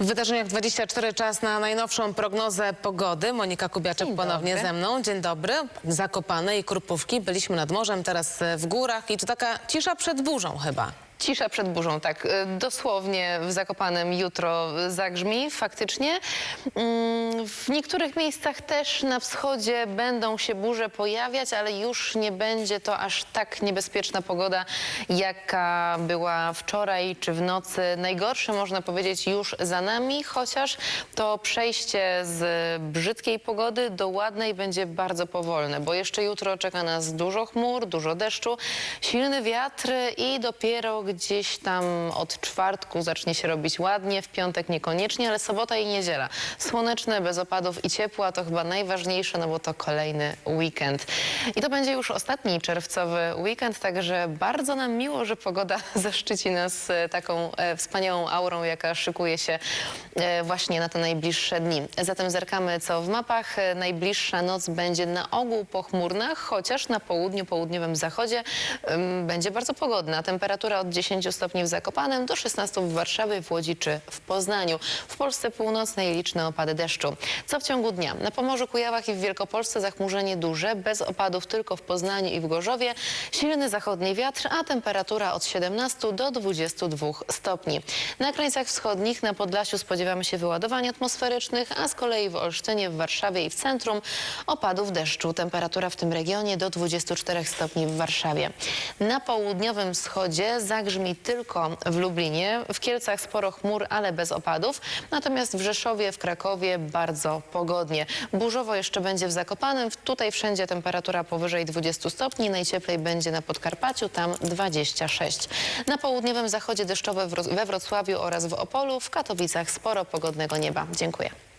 W wydarzeniach 24 czas na najnowszą prognozę pogody. Monika Kubiaczek Dzień ponownie dobry. ze mną. Dzień dobry. Zakopane i Krupówki. Byliśmy nad morzem, teraz w górach i tu taka cisza przed burzą chyba. Cisza przed burzą, tak. Y, Dosłownie w Zakopanem jutro zagrzmi, faktycznie. Mm, W niektórych miejscach też na wschodzie będą się burze pojawiać, ale już nie będzie to aż tak niebezpieczna pogoda, jaka była wczoraj czy w nocy. Najgorsze można powiedzieć już za nami, chociaż to przejście z brzydkiej pogody do ładnej będzie bardzo powolne, bo jeszcze jutro czeka nas dużo chmur, dużo deszczu, silny wiatr i dopiero gdzieś tam od czwartku zacznie się robić ładnie, w piątek niekoniecznie, ale sobota i niedziela. Słoneczne, bez opadów i ciepła to chyba najważniejsze, no bo to kolejny weekend. I to będzie już ostatni czerwcowy weekend, także bardzo nam miło, że pogoda zaszczyci nas e, taką e, wspaniałą aurą, jaka szykuje się e, właśnie na te najbliższe dni. Zatem zerkamy co w mapach. Najbliższa noc będzie na ogół pochmurna, chociaż na południu, południowym zachodzie będzie bardzo pogodna. Temperatura od 10 stopni w Zakopanem do 16 w Warszawie, w Łodzi czy w Poznaniu. W Polsce Północnej liczne opady deszczu. Co w ciągu dnia? Na Pomorzu, Kujawach i w Wielkopolsce zachmurzenie duże, bez opadów tylko w Poznaniu i w Gorzowie. Silny zachodni wiatr, a temperatura od 17 do 22 stopni. Na krańcach wschodnich na Podlasiu spodziewamy się wyładowań atmosferycznych, a z kolei w Olsztynie, w Warszawie i w centrum opadów deszczu. Temperatura w tym regionie do 24 stopni w Warszawie. Na południowym wschodzie zagrzmi tylko w Lublinie. W Kielcach sporo chmur, ale bez opadów. Natomiast w Rzeszowie, w Krakowie bardzo pogodnie. Burzowo jeszcze będzie w Zakopanem. Tutaj wszędzie temperatura powyżej 20 stopni. Najcieplej będzie na Podkarpaciu, tam 26. Na południowym zachodzie deszczowe we Wrocławiu oraz w Opolu. W Katowicach sporo pogodnego nieba. Dziękuję.